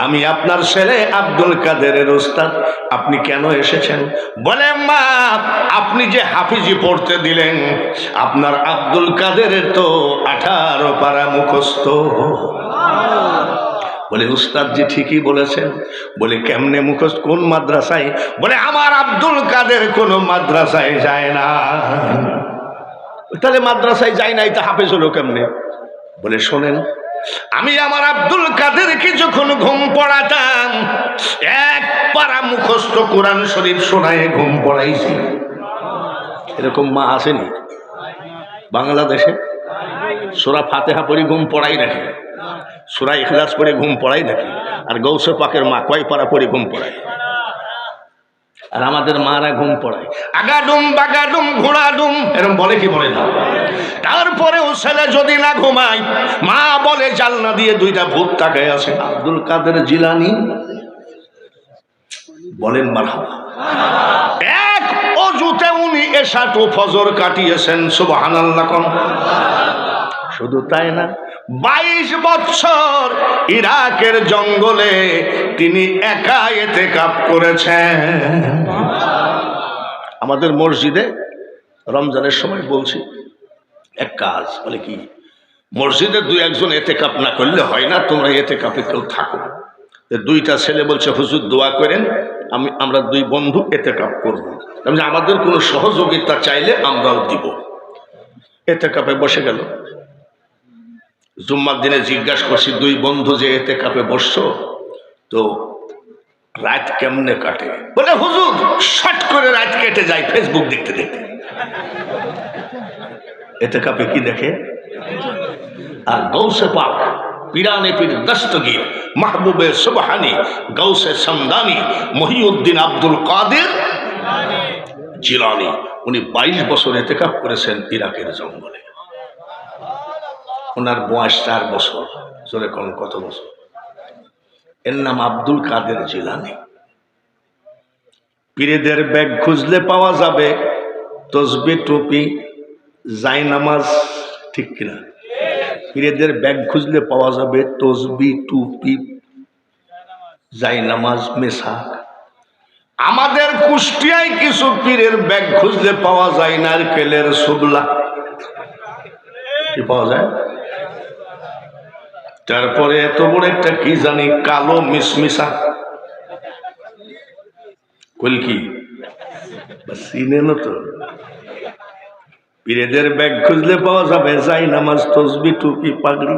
আমি আপনার ছেলে আব্দুল কাদেরের ওস্তাদ। আপনি কেন এসেছেন? বলে মা, আপনি যে হাফিজি পড়তে দিলেন, আপনার আব্দুল কাদেরের তো আঠারো পারা মুখস্থ। বলে উস্তাদ জি ঠিকই বলেছেন। বলে, কেমনে মুখস্থ? কোন মাদ্রাসায়? বলে, আমার আব্দুল কাদের কোন মাদ্রাসায় যায় না। তাহলে মাদ্রাসায় যায় নাই, তা হাফেজ হলো কেমনে? বলে, শোনেন আমি আমার আব্দুল কাদেরকে যখন ঘুম পড়াতাম এক পারা মুখস্থ কোরআন শরীফ শোনায় ঘুম পড়াইছি। এরকম মা আসেনি বাংলাদেশে? সোরা ফাতেহা পড়ি ঘুম পড়াই নাকি? সোরা ইখলাস পড়ে ঘুম পড়াই নাকি? আর গৌসে পাকের মা কয় পারা পড়ে ঘুম পড়ায়? আর আমাদের মারা ঘুম পড়ায়। আগাডুম বাগাডুম ঘোড়াডুম এরকম বলে কি বলে না? তারপরেও ছেলে যদি না ঘুমায় মা বলে জালনা দিয়ে দুইটা ভূত তাকায় আছে। আব্দুল কাদের জিলানি বলেন মারহাবা। এক অজুতে উনি এসাটু ফজর কাটিয়েছেন সুবহানাল্লাহ শুধু তাই না বাইশ বছর ইরাকের জঙ্গলে তিনি একা এতে কাপ করেছেন। আমাদের মসজিদে রমজানের সময় বলছি এক কাজ বলে কি মসজিদে দুই একজন এতে কাপ না করলে হয় না তোমরা এতে কাপে কেউ থাকো। দুইটা ছেলে বলছে হুজুর দোয়া করেন আমি আমরা দুই বন্ধু এতে কাপ করব বলছি, আমাদের কোনো সহযোগিতা চাইলে আমরাও দিব। এতে কাপে বসে গেল। জুম্মার দিনে জিজ্ঞাসা করছি, দুই বন্ধু যে এতে কাপে বসছো? তো রাত কেমনে কাটে? বলে, হুজুর শর্ট করে রাত কেটে যায় ফেসবুক দেখতে দেখতে। এতে কাপে কি দেখে? আর গৌসে পাক, পিরানে পীর দস্তগীর, মাহবুবে সুবহানি, গৌসে সমদানি মহিউদ্দিন আব্দুল কাদের জিলানি। উনি বাইশ বছর এতেকাপ করেছেন ইরাকের জঙ্গলে। ওনার বয়স চার বছর। জোরে কোন, কত বছর? এর নাম আব্দুল কাদের জিলানি। পীরেদের ব্যাগ খুঁজলে পাওয়া যাবে, তসবি, টুপি জায়নামাজ ঠিক কিনা? পীরেদের ব্যাগ খুঁজলে পাওয়া যাবে তসবি, টুপি জায়নামাজ মেশাক। আমাদের কুষ্টিয়ায় কিছু পীরের ব্যাগ খুঁজলে পাওয়া যায় নারকেলের সুবলা কি পাওয়া যায়? তারপরে এত বড় একটা কি জানি কালো মিসমিসা কলকি চিনে না তো। পীরেদের ব্যাগ খুঁজলে পাওয়া যাবে, যাই নামাজ, তসবি, টুপি, পাগড়ি।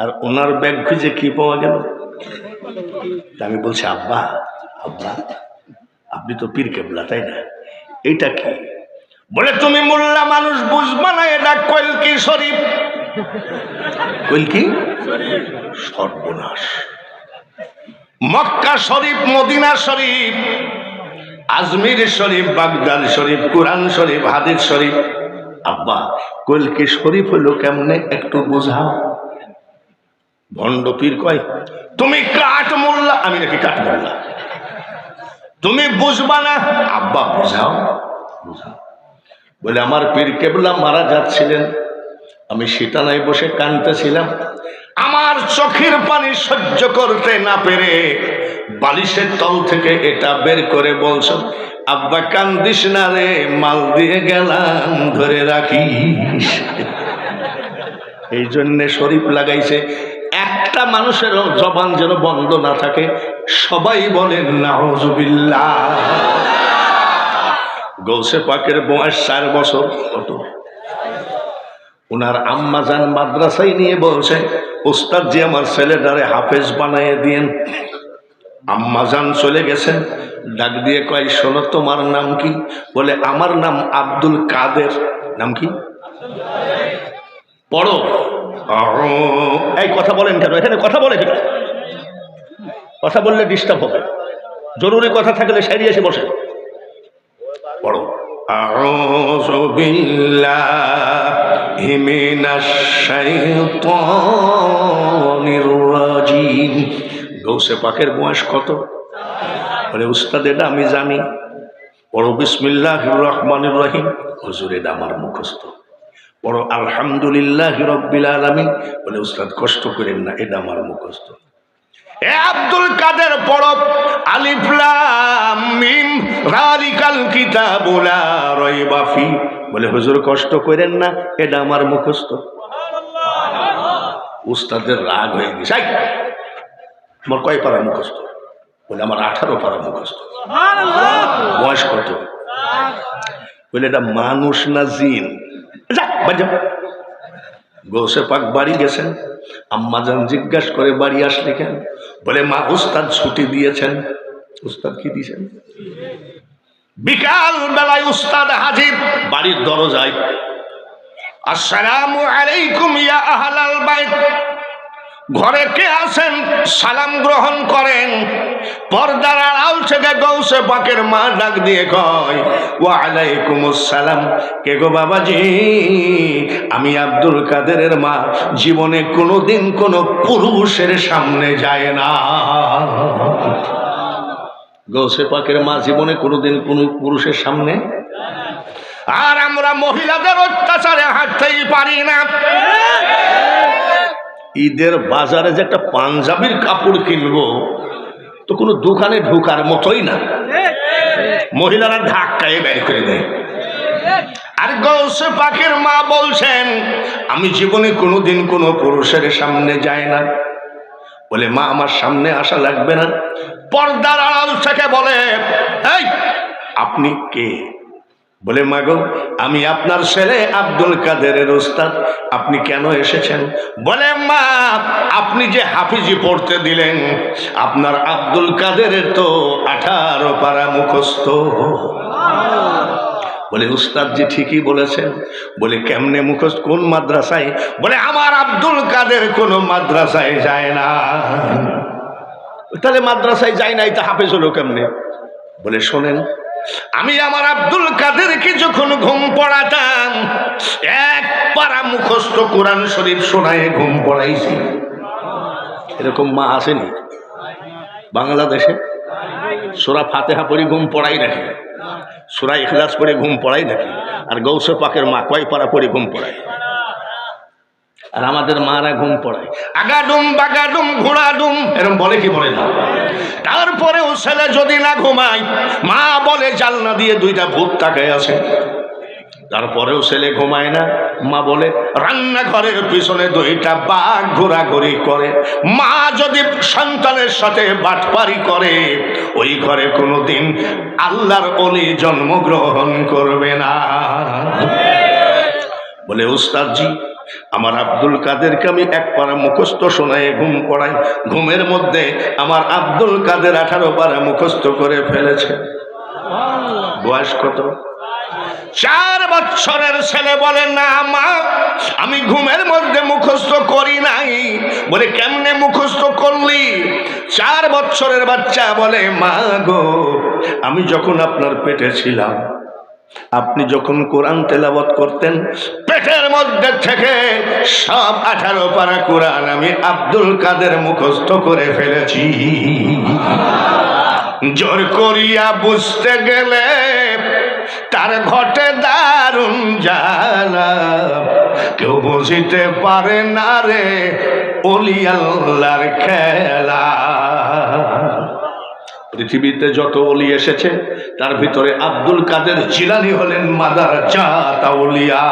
আর ওনার ব্যাগ খুঁজে কি পাওয়া গেল? আমি বলছি, আব্বা আব্বা, আপনি তো পীর কেবলা, তাই না? এটা কি? বলে, তুমি মোল্লা মানুষ বুঝবা না, এটা কলকি শরীফ? কলকি সর্বনাশ। মক্কা শরীফ, মদিনা শরীফ, আজমির শরীফ, বাগদাদ শরীফ, কোরআন শরীফ, হাদিস শরীফ। আব্বা কলকি শরীফ হলো কেমনে একটু বোঝাও? ভণ্ড পীর কয়, তুমি কাঠ মোল্লা? আমি নাকি কাঠ মোল্লা। তুমি বুঝবা না? আব্বা, বোঝাও, বুঝাও। বলে, আমার পীর কেবলা মারা যাচ্ছিলেন। আমি সীতানায় বসে কানতেছিলাম আমার চোখের পানি সহ্য করতে না পেরে বালিশের তল থেকে এটা বের করে বলছ আব্বা, কান্দিস না রে, মাল দিয়ে গেলাম, ধরে রাখিস। এই জন্যে শরীফ লাগাইছে। একটা মানুষের জবান যেন বন্ধ না থাকে, সবাই বলেন নাহজুবিল্লাহ গৌসে পাকের বয়স চার বছর। কত ওনার আম্মা যান মাদ্রাসায় নিয়ে বলছে, ওস্তাদ জি, আমার ছেলেটারে হাফেজ বানাইয়ে দিয়েন। আম্মা যান চলে গেছেন, ডাক দিয়ে কয়, শোনো, তোমার নাম কি? বলে, আমার নাম আব্দুল কাদের। নাম কি? পড়ো। এই, কথা বলেন কেন? এখানে কথা বলে কথা বললে ডিস্টার্ব হবে। জরুরি কথা থাকলে সাইডে এসে বসে أعوذ بالله من الشيطان الرجيم গৌসে পাকের বয়স কত বলে উস্তাদ এটা আমি জানি বড় বিসমিল্লাহ রহমান রহিম হুজুর এটা আমার মুখস্থ বড় আলহামদুলিল্লাহ রব্বিল আলমিন বলে উস্তাদ কষ্ট করেন না এটা আমার মুখস্থ এ আব্দুল কাদের পড়ব আলিফলাম মিম রালিকাল কিতাবুলা রইবা ফি। বলে হুজুর কষ্ট করেন না এটা আমার মুখস্থ। উস্তাদের রাগ হয়ে গেছে। আই, তোমার কয় পারা মুখস্থ? বলে আমার আঠারো পারা মুখস্থ। বয়স কত? বলে এটা মানুষ না জিন। বাড়ি পাক বাড়ি গেছেন। আম্মাজান জিজ্ঞাসা করে বাড়ি আসলে কেন? বলে মা উস্তাদ ছুটি দিয়েছেন। উস্তাদ কি দিয়েছেন বিকাল বেলায় উস্তাদ হাজির, বাড়ির দরজায়। আলাইকুম ইয়া ঘরে কে আছেন? সালাম গ্রহণ করেন। পর্দার আড়াল থেকে গৌসে পাকের মা ডাক দিয়ে কয়, ওয়া আলাইকুম সালাম। কে গো বাবাজি? আমি আব্দুল কাদেরের মা। জীবনে কোনোদিন কোনো পুরুষের সামনে যায় না। গৌসে পাকের মা জীবনে কোনোদিন কোনো পুরুষের সামনে? আর আমরা মহিলাদের অত্যাচারে হাঁটতেই পারি না। ঈদের বাজারে যে একটা পাঞ্জাবির কাপড় কিনবো, তো কোনো দোকানে ঢোকার মতোই না। মহিলারা ধাক্কায় বের করে দেয়। আর গৌসে পাখির মা বলছেন, আমি জীবনে কোনোদিন কোনো পুরুষের সামনে যাই না। বলে, মা, আমার সামনে আসা লাগবে না। পর্দার আড়াল থেকে বলে, এই, আপনি কে? বলে, মাগো, আমি আপনার ছেলে আব্দুল কাদেরের ওস্তাদ। আপনি কেন এসেছেন? বলে, মা, আপনি যে হাফিজি পড়তে দিলেন, আপনার আব্দুল কাদেরের তো আঠারো পারা মুখস্থ। বলে উস্তাদ জি ঠিকই বলেছেন। বলে, কেমনে মুখস্থ? কোন মাদ্রাসায়? বলে, আমার আব্দুল কাদের কোনো মাদ্রাসায় যায় না। তাহলে মাদ্রাসায় যায় নাই তা হাফেজ হলো কেমনে? বলে, শোনেন, আমি আমার আব্দুল কাদেরকে যখন ঘুম পড়াতাম, এক পারা মুখস্থ কোরআন শরীফ শোনায় ঘুম পড়াইছি। এরকম মা আসেনি বাংলাদেশে? সোরা ফাতেহা পড়ে ঘুম পড়াই নাকি? সোরা ইখলাস পড়ে ঘুম পড়াই নাকি? আর গৌসে পাকের মা কয় পারা পড়ে ঘুম পড়ায়? আর আমাদের মারা ঘুম পড়ায়। আগাডুম, বাগাডুম, ঘোড়াডুম এরকম বলে কি বলে না? তারপরেও ছেলে যদি না ঘুমায়, মা বলে জালনা দিয়ে দুইটা ভূত তাকায় আছে। তারপরেও ছেলে ঘুমায় না, মা বলে রান্নাঘরের পিছনে দুইটা বাঘ ঘোরাঘুরি করে। মা যদি সন্তানের সাথে বাটপারি করে, ওই ঘরে কোনোদিন আল্লাহর অলি জন্মগ্রহণ করবে না। বলে উস্তাদজি আমার আব্দুল কাদেরকে আমি এক পারা মুখস্থ শোনায়, ঘুম পড়াই ঘুমের মধ্যে আমার আব্দুল কাদের আঠারো পারা মুখস্থ করে ফেলেছে। বয়স কত? চার বছরের ছেলে বলে, না মা, আমি ঘুমের মধ্যে মুখস্থ করি নাই। বলে, কেমনে মুখস্থ করলি? চার বছরের বাচ্চা বলে, মা গো, আমি যখন আপনার পেটে ছিলাম, আপনি যখন কোরআন তেলাবত করতেন পেটের মধ্যে থেকে সব আঠারো পারা কোরআন আমি আব্দুল কাদের মুখস্থ করে ফেলেছি। জোর করিয়া বুঝতে গেলে তার ঘটে দারুণ জ্বালা কেউ বুঝিতে পারে না রে, অলি খেলা। পৃথিবীতে যত অলি এসেছে তার ভিতরে আব্দুল কাদের জিলানি হলেন মাদার চা উলিয়া